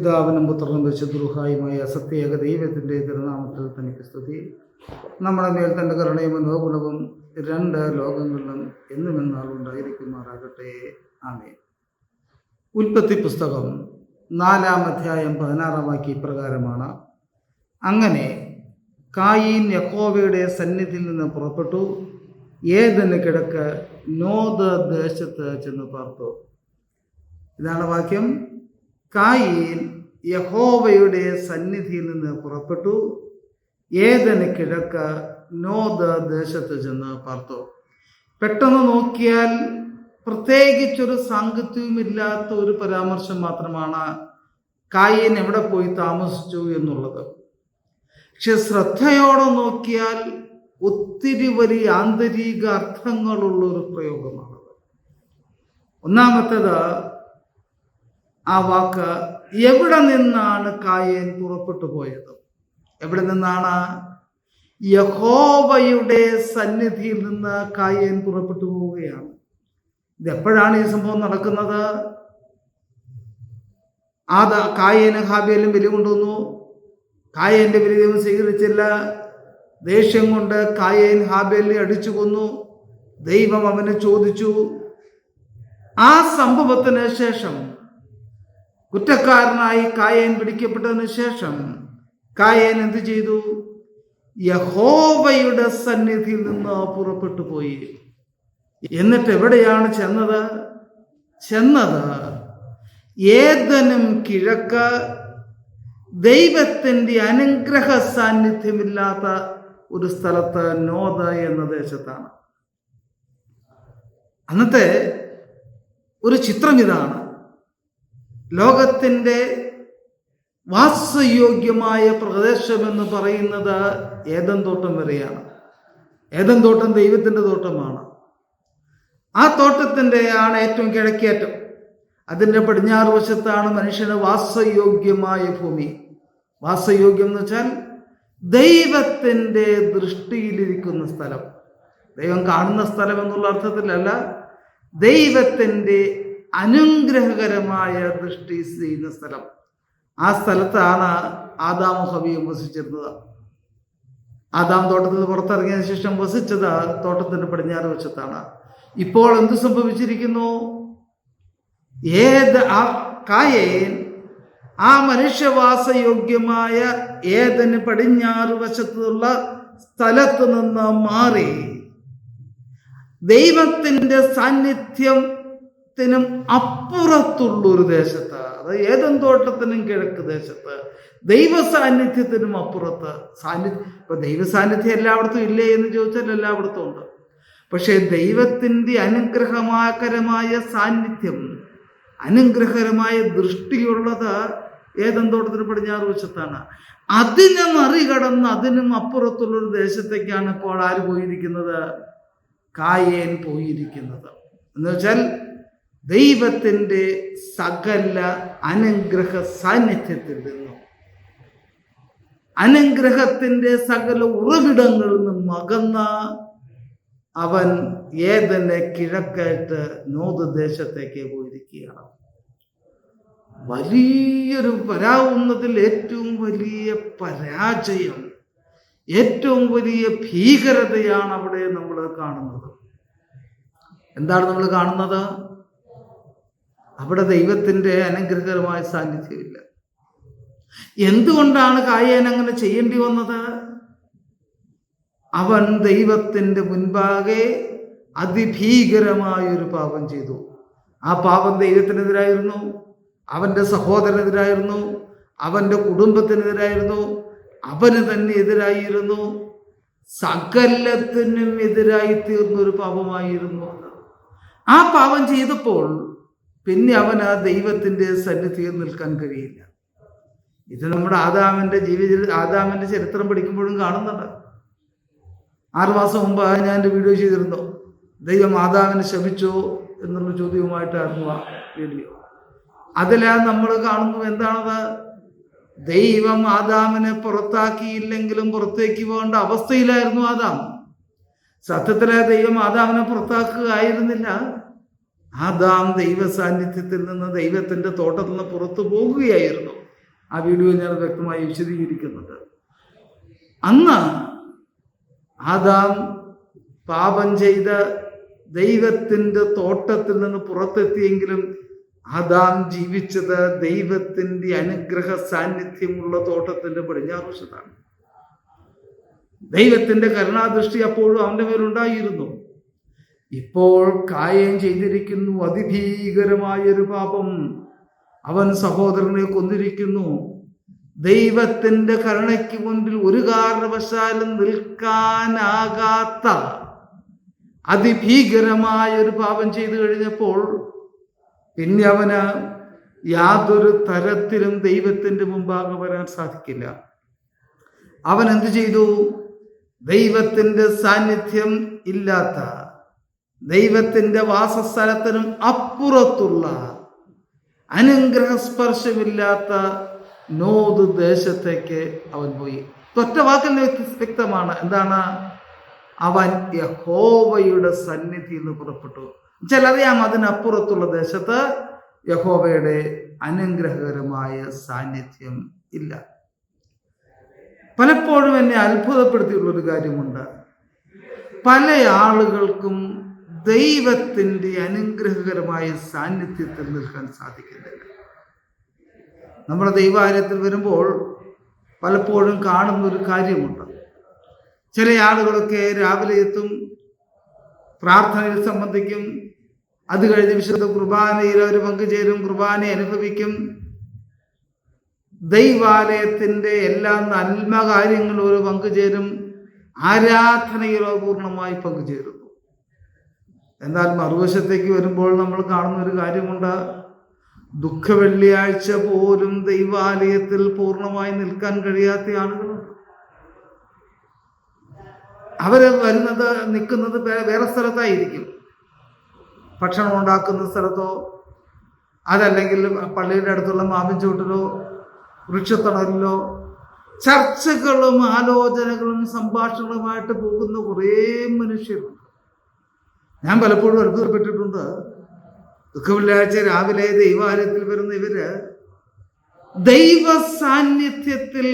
പിതാവിനും പുത്രനും വിശുദ്രുഹായുമായ സത്യേക ദൈവത്തിന്റെ തിരുനാമത്തിൽ തനിക്ക് സ്തുതി. നമ്മുടെ മേൽ തന്റെ കരുണയും മനോഗുണവും രണ്ട് ലോകങ്ങളിലും എന്നും എന്നാൽ ഉണ്ടായിരിക്കുമാറാകട്ടെ. ആമേ ഉൽപ്പത്തി പുസ്തകം നാലാം അധ്യായം പതിനാറാം വാക്യ ഇപ്രകാരമാണ്. അങ്ങനെ കായീൻ യക്കോവയുടെ സന്നിധിയിൽ നിന്ന് പുറപ്പെട്ടു. ഏതെന്ന് കിടക്ക് നോദ ദേശത്ത് ചെന്ന് പാർത്തു. ഇതാണ് വാക്യം. കായീൻ യഹോവയുടെ സന്നിധിയിൽ നിന്ന് പുറപ്പെട്ടു. ഏതന് കിഴക്ക് നോദ ദേശത്ത് ചെന്ന് പാർത്തു. പെട്ടെന്ന് നോക്കിയാൽ പ്രത്യേകിച്ചൊരു സാങ്കത്യവുമില്ലാത്ത ഒരു പരാമർശം മാത്രമാണ് കായീൻ എവിടെ പോയി താമസിച്ചു എന്നുള്ളത്. പക്ഷെ ശ്രദ്ധയോടെ നോക്കിയാൽ ഒത്തിരി വലിയ ആന്തരിക അർത്ഥങ്ങളുള്ള ഒരു പ്രയോഗമാണത്. ഒന്നാമത്തേത് ആ വാക്ക് എവിടെ നിന്നാണ് കായേൻ പുറപ്പെട്ടു പോയത്? എവിടെ നിന്നാണ്? യഹോവയുടെ സന്നിധിയിൽ നിന്ന് കായേൻ പുറപ്പെട്ടു പോവുകയാണ്. ഇതെപ്പോഴാണ് ഈ സംഭവം നടക്കുന്നത്? ആ കായേന് ഹാബിയലും ബലി കൊണ്ടുവന്നു. കായേന്റെ ബലി ദൈവം സ്വീകരിച്ചില്ല. ദേഷ്യം കൊണ്ട് കായേൻ ഹാബേലിനെ അടിച്ചു കൊന്നു. ദൈവം അവനെ ചോദിച്ചു. ആ സംഭവത്തിന് ശേഷം കുറ്റക്കാരനായി കായേൻ പിടിക്കപ്പെട്ടതിന് ശേഷം കായേൻ എന്ത് ചെയ്തു? യഹോവയുടെ സന്നിധിയിൽ നിന്ന് പുറപ്പെട്ടു പോയി. എന്നിട്ട് എവിടെയാണ് ചെന്നത്? ചെന്നത് ഏതനും കിഴക്ക് ദൈവത്തിന്റെ അനുഗ്രഹ സാന്നിധ്യമില്ലാത്ത ഒരു സ്ഥലത്ത് നോദ എന്ന ദേശത്താണ്. അന്നത്തെ ഒരു ചിത്രം ഇതാണ്. ലോകത്തിന്റെ വാസയോഗ്യമായ പ്രദേശം എന്ന് പറയുന്നത് ഏതൻ വരെയാണ്. ഏതൻ ദൈവത്തിന്റെ തോട്ടമാണ്. ആ തോട്ടത്തിന്റെ ആണ് ഏറ്റവും കിഴക്കേറ്റം. അതിന്റെ പടിഞ്ഞാറ് വശത്താണ് മനുഷ്യന് വാസയോഗ്യമായ ഭൂമി. വാസയോഗ്യം എന്ന് വെച്ചാൽ ദൈവത്തിന്റെ ദൃഷ്ടിയിലിരിക്കുന്ന സ്ഥലം. ദൈവം കാണുന്ന സ്ഥലം എന്നുള്ള അർത്ഥത്തിലല്ല ദൈവത്തിന്റെ അനുഗ്രഹകരമായ ദൃഷ്ടി ചെയ്യുന്ന സ്ഥലം. ആ സ്ഥലത്താണ് ആദാം ഹബിയും വസിച്ചിരുന്നത്. ആദാം തോട്ടത്തിൽ നിന്ന് പുറത്തിറങ്ങിയതിനു ശേഷം വസിച്ചത് തോട്ടത്തിന്റെ പടിഞ്ഞാറ് വശത്താണ്. ഇപ്പോൾ എന്ത് സംഭവിച്ചിരിക്കുന്നു? ഏത് ആ കായേൻ ആ മനുഷ്യവാസയോഗ്യമായ ഏതന് പടിഞ്ഞാറ് വശത്തുള്ള സ്ഥലത്ത് നിന്ന് മാറി ദൈവത്തിന്റെ സാന്നിധ്യത്തിനും അപ്പുറത്തുള്ള ഒരു ദേശത്ത് അത് ഏതും തോട്ടത്തിനും കിഴക്ക് ദേശത്ത് ദൈവ സാന്നിധ്യത്തിനും അപ്പുറത്ത് സാന്നിധ്യം. ഇപ്പൊ ദൈവ സാന്നിധ്യം എല്ലായിടത്തും ഇല്ലേ എന്ന് ചോദിച്ചാൽ എല്ലായിടത്തും ഉണ്ട്. പക്ഷേ ദൈവത്തിന്റെ അനുഗ്രഹമാകരമായ സാന്നിധ്യം അനുഗ്രഹകരമായ ദൃഷ്ടിയുള്ളത് ഏതെന്തോട്ടത്തിന് പടിഞ്ഞാറ് വശത്താണ്. അതിനെ മറികടന്ന് അതിനും അപ്പുറത്തുള്ളൊരു ദേശത്തേക്കാണ് ഇപ്പോൾ ആര് പോയിരിക്കുന്നത്? കായേൻ പോയിരിക്കുന്നത്. എന്ന് വെച്ചാൽ ദൈവത്തിന്റെ സകല അനുഗ്രഹ സാന്നിധ്യത്തിൽ നിന്നും അനുഗ്രഹത്തിന്റെ സകല ഉറവിടങ്ങളിൽ നിന്നും അകന്ന അവൻ ഏതന്നെ കിഴക്കായിട്ട് നോത് ദേശത്തേക്ക് പോയിരിക്കുകയാണ്. വലിയൊരു പരാവുന്നതിൽ ഏറ്റവും വലിയ പരാജയം ഏറ്റവും വലിയ ഭീകരതയാണ് അവിടെ നമ്മൾ കാണുന്നത്. എന്താണ് നമ്മൾ കാണുന്നത്? അവിടെ അനുഗ്രഹകരമായ സാന്നിധ്യമില്ല. എന്തുകൊണ്ടാണ് കായേൻ അങ്ങനെ ചെയ്യേണ്ടി വന്നത്? അവൻ ദൈവത്തിന്റെ മുൻപാകെ അതിഭീകരമായ ഒരു പാപം ചെയ്തു. ആ പാപം ദൈവത്തിനെതിരായിരുന്നു അവന്റെ സഹോദരനെതിരായിരുന്നു അവന്റെ കുടുംബത്തിനെതിരായിരുന്നു അവന് തന്നെ എതിരായിരുന്നു സകലത്തിനും എതിരായി തീർന്നൊരു പാപമായിരുന്നു ആ പാപം ചെയ്തപ്പോൾ പിന്നെ അവൻ ആ ദൈവത്തിന്റെ സന്നിധിയിൽ നിൽക്കാൻ കഴിയില്ല. ഇത് നമ്മുടെ ആദാമിന്റെ ജീവിത ആദാമിന്റെ ചരിത്രം പഠിക്കുമ്പോഴും കാണുന്നുണ്ട്. ആറുമാസം മുമ്പ് ഞാൻ എന്റെ വീഡിയോ ചെയ്തിരുന്നു. ദൈവം ആദാമിനെ ശപിച്ചോ എന്നുള്ള ചോദ്യവുമായിട്ടായിരുന്നു ആ വീഡിയോ. അതിലാ നമ്മൾ കാണുന്നു എന്താണത്? ദൈവം ആദാമിനെ പുറത്താക്കിയില്ലെങ്കിലും പുറത്തേക്ക് പോകേണ്ട അവസ്ഥയിലായിരുന്നു ആദാം. സത്യത്തിലെ ദൈവം ആദാമിനെ പുറത്താക്കുകയായിരുന്നില്ല. ആദാം ദൈവ സാന്നിധ്യത്തിൽ നിന്ന് ദൈവത്തിന്റെ തോട്ടത്തിൽ നിന്ന് പുറത്തു പോകുകയായിരുന്നു. ആ വീഡിയോ ഞാൻ വ്യക്തമായി വിശദീകരിക്കുന്നുണ്ട്. അന്ന് ആദാം പാപം ചെയ്ത ദൈവത്തിന്റെ തോട്ടത്തിൽ നിന്ന് പുറത്തെത്തിയെങ്കിലും ആദാം ജീവിച്ചത് ദൈവത്തിന്റെ അനുഗ്രഹ സാന്നിധ്യമുള്ള തോട്ടത്തിന്റെ പടിഞ്ഞാറുവശത്താണ് ദൈവത്തിന്റെ കരുണാദൃഷ്ടി അപ്പോഴും അവന്റെ മേലുണ്ടായിരുന്നു. ഇപ്പോൾ കായം ചെയ്തിരിക്കുന്നു അതിഭീകരമായൊരു പാപം. അവൻ സഹോദരനെ കൊന്നിരിക്കുന്നു. ദൈവത്തിന്റെ കരുണയ്ക്ക് മുൻപിൽ ഒരു കാരണവശാലും നിൽക്കാനാകാത്ത അതിഭീകരമായ ഒരു പാപം ചെയ്തു കഴിഞ്ഞപ്പോൾ പിന്നെ അവന് യാതൊരു തരത്തിലും ദൈവത്തിന്റെ മുമ്പാകെ വരാൻ സാധിക്കില്ല. അവൻ എന്തു ചെയ്തു? ദൈവത്തിന്റെ സാന്നിധ്യം ഇല്ലാത്ത ദൈവത്തിന്റെ വാസസ്ഥലത്തിനും അപ്പുറത്തുള്ള അനുഗ്രഹ സ്പർശമില്ലാത്ത നോത് ദേശത്തേക്ക് അവൻ പോയി. ഒറ്റ വാക്കിൽ വ്യക്തമാണ്. എന്താണ്? അവൻ യഹോവയുടെ സന്നിധിയിൽ നിന്ന് പുറപ്പെട്ടു. ചിലറിയാം അതിനപ്പുറത്തുള്ള ദേശത്ത് യഹോവയുടെ അനുഗ്രഹകരമായ സാന്നിധ്യം ഇല്ല. പലപ്പോഴും എന്നെ അത്ഭുതപ്പെടുത്തിയുള്ളൊരു കാര്യമുണ്ട്. പല ആളുകൾക്കും ദൈവത്തിന്റെ അനുഗ്രഹകരമായ സാന്നിധ്യത്തിൽ നിൽക്കാൻ സാധിക്കുന്നില്ല. നമ്മുടെ ദൈവാലയത്തിൽ വരുമ്പോൾ പലപ്പോഴും കാണുന്ന ഒരു കാര്യമുണ്ട്. ചില ആളുകളൊക്കെ രാവിലെ എത്തും പ്രാർത്ഥനയിൽ സംബന്ധിക്കും അത് കഴിഞ്ഞ് വിശുദ്ധ കുർബാനയിൽ അവർ പങ്കുചേരും കുർബാന അനുഭവിക്കും. ദൈവാലയത്തിന്റെ എല്ലാ നന്മ കാര്യങ്ങളും ഒരു പങ്കുചേരും ആരാധനയിലോ പൂർണമായി പങ്കുചേരുന്നു എന്നാൽ മറുവശത്തേക്ക് വരുമ്പോൾ നമ്മൾ കാണുന്ന ഒരു കാര്യമുണ്ട്. ദുഃഖ വെള്ളിയാഴ്ച പോലും ദൈവാലയത്തിൽ പൂർണമായി നിൽക്കാൻ കഴിയാത്ത ആളുകളുണ്ട് അവർ വരുന്നത് നിൽക്കുന്നത് വേറെ സ്ഥലത്തായിരിക്കും. ഭക്ഷണം ഉണ്ടാക്കുന്ന സ്ഥലത്തോ അതല്ലെങ്കിൽ പള്ളിയുടെ അടുത്തുള്ള മാവിൻ ചൂട്ടിലോ വൃക്ഷത്തണലിലോ ചർച്ചകളും ആലോചനകളും സംഭാഷണങ്ങളുമായിട്ട് പോകുന്ന കുറേ മനുഷ്യരുണ്ട്. ഞാൻ പലപ്പോഴും അത്ഭുതപ്പെട്ടിട്ടുണ്ട്. ദുഃഖവെള്ളിയാഴ്ച രാവിലെ ദൈവാലയത്തിൽ വരുന്ന ഇവർ ദൈവ സാന്നിധ്യത്തിൽ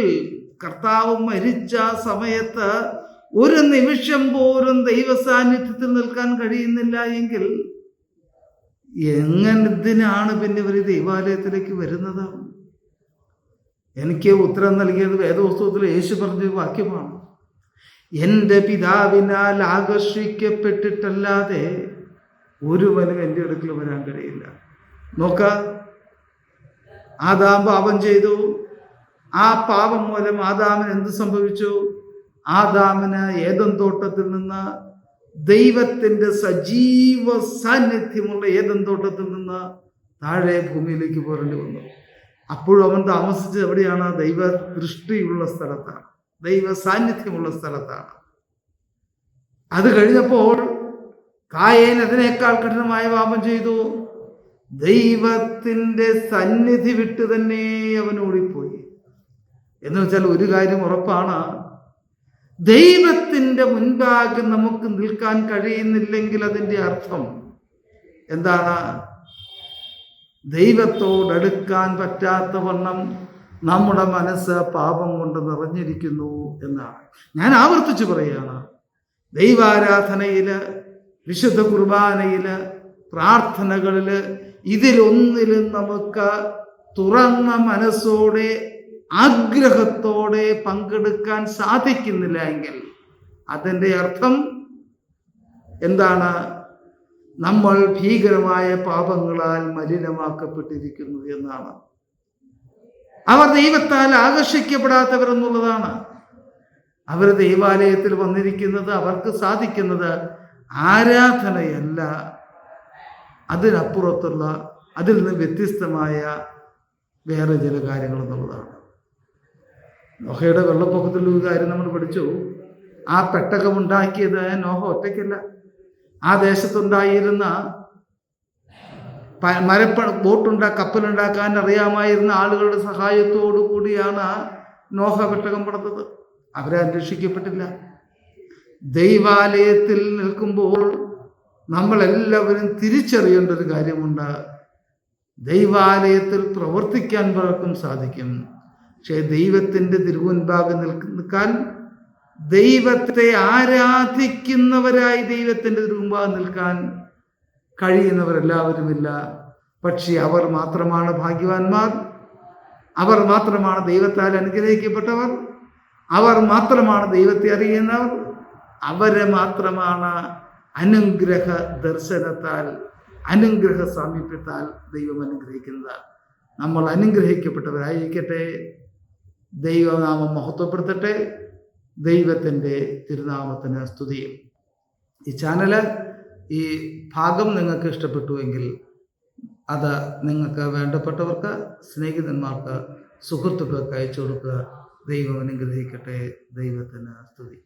കർത്താവ് മരിച്ച സമയത്ത് ഒരു നിമിഷം പോലും ദൈവ സാന്നിധ്യത്തിൽ നിൽക്കാൻ കഴിയുന്നില്ല എങ്കിൽ എങ്ങനെതിനാണ് പിന്നെ ഇവർ ദൈവാലയത്തിലേക്ക് വരുന്നത്? എനിക്ക് ഉത്തരം നൽകിയത് വേദപുസ്തകത്തിൽ യേശു പറഞ്ഞ വാക്യമാണ്. എന്റെ പിതാവിനാൽ ആകർഷിക്കപ്പെട്ടിട്ടല്ലാതെ ഒരുവനും എന്റെ അടുക്കൽ വരാൻ കഴിയില്ല. നോക്ക ആദാം പാപം ചെയ്തു. ആ പാപം മൂലം ആദാമിന് എന്ത് സംഭവിച്ചു? ആദാമിന് ഏതൻ തോട്ടത്തിൽ നിന്ന് ദൈവത്തിന്റെ സജീവ സാന്നിധ്യമുള്ള ഏതൻ തോട്ടത്തിൽ നിന്ന് താഴെ ഭൂമിയിലേക്ക് പോരേണ്ടി വന്നു. അപ്പോഴും അവൻ താമസിച്ചത് എവിടെയാണ്? ദൈവ ദൃഷ്ടിയുള്ള സ്ഥലത്താണ്. ദൈവ സാന്നിധ്യമുള്ള സ്ഥലത്താണ്. അത് കഴിഞ്ഞപ്പോൾ കായേൻ അതിനേക്കാൾ കഠിനമായ പാപം ചെയ്തു. ദൈവത്തിന്റെ സന്നിധി വിട്ട് തന്നെ അവൻ ഓടിപ്പോയി. എന്ന് വെച്ചാൽ ഒരു കാര്യം ഉറപ്പാണ്. ദൈവത്തിന്റെ മുൻപാകെ നമുക്ക് നിൽക്കാൻ കഴിയുന്നില്ലെങ്കിൽ അതിന്റെ അർത്ഥം എന്താണ്? ദൈവത്തോടടുക്കാൻ പറ്റാത്ത വണ്ണം നമ്മുടെ മനസ്സ് പാപം കൊണ്ട് നിറഞ്ഞിരിക്കുന്നു എന്നാണ്. ഞാൻ ആവർത്തിച്ച് പറയുകയാണ്. ദൈവാരാധനയിൽ വിശുദ്ധ കുർബാനയിൽ പ്രാർത്ഥനകളിൽ ഇതിലൊന്നിലും നമുക്ക് തുറന്ന മനസ്സോടെ ആഗ്രഹത്തോടെ പങ്കെടുക്കാൻ സാധിക്കുന്നില്ല എങ്കിൽ അതിന്റെ അർത്ഥം എന്താണ്? നമ്മൾ ഭീകരമായ പാപങ്ങളാൽ മലിനമാക്കപ്പെട്ടിരിക്കുന്നു എന്നാണ്. അവർ ദൈവത്താൽ ആകർഷിക്കപ്പെടാത്തവർ എന്നുള്ളതാണ്. അവർ ദൈവാലയത്തിൽ വന്നിരിക്കുന്നത് അവർക്ക് സാധിക്കുന്നത് ആരാധനയല്ല. അതിനപ്പുറത്തുള്ള അതിൽ നിന്ന് വ്യത്യസ്തമായ വേറെ ചില കാര്യങ്ങൾ എന്നുള്ളതാണ്. നോഹയുടെ വെള്ളപ്പൊക്കത്തിലുള്ള ഒരു കാര്യം നമ്മൾ പഠിച്ചു. ആ പെട്ടകമുണ്ടാക്കിയത് നോഹ ഒറ്റയ്ക്കല്ല. ആ ദേശത്തുണ്ടായിരുന്ന മരപ്പ ബോട്ടുണ്ടാ കപ്പലുണ്ടാക്കാൻ അറിയാമായിരുന്ന ആളുകളുടെ സഹായത്തോടു കൂടിയാണ് നോഹ പെട്ടകം പടത്തത് അവരെ അന്വേഷിക്കപ്പെട്ടില്ല. ദൈവാലയത്തിൽ നിൽക്കുമ്പോൾ നമ്മളെല്ലാവരും തിരിച്ചറിയേണ്ട ഒരു കാര്യമുണ്ട്. ദൈവാലയത്തിൽ പ്രവർത്തിക്കാൻ പലർക്കും സാധിക്കും. പക്ഷേ ദൈവത്തിന്റെ തിരുമുൻപാകെ നിൽക്ക് നിൽക്കാൻ ദൈവത്തെ ആരാധിക്കുന്നവരായി ദൈവത്തിന്റെ തിരുവൻപാകെ നിൽക്കാൻ കഴിയുന്നവരെല്ലാവരുമില്ല. പക്ഷേ അവർ മാത്രമാണ് ഭാഗ്യവാന്മാർ. അവർ മാത്രമാണ് ദൈവത്താൽ അനുഗ്രഹിക്കപ്പെട്ടവർ. അവർ മാത്രമാണ് ദൈവത്തെ അറിയുന്നവർ. അവരെ മാത്രമാണ് അനുഗ്രഹ ദർശനത്താൽ അനുഗ്രഹ സാമീപ്യത്താൽ ദൈവം അനുഗ്രഹിക്കുന്നത്. നമ്മൾ അനുഗ്രഹിക്കപ്പെട്ടവരായിരിക്കട്ടെ. ദൈവനാമം മഹത്വപ്പെടുത്തട്ടെ. ദൈവത്തിന്റെ തിരുനാമത്തിന് സ്തുതിയും. ഈ ചാനൽ ഈ ഭാഗം നിങ്ങൾക്ക് ഇഷ്ടപ്പെട്ടുവെങ്കിൽ അത് നിങ്ങൾക്ക് വേണ്ടപ്പെട്ടവർക്ക് സ്നേഹിതന്മാർക്ക് സുഹൃത്തുക്കൾക്ക് അയച്ചു കൊടുക്കുക. ദൈവം അനുഗ്രഹിക്കട്ടെ. ദൈവത്തിന് സ്തുതി.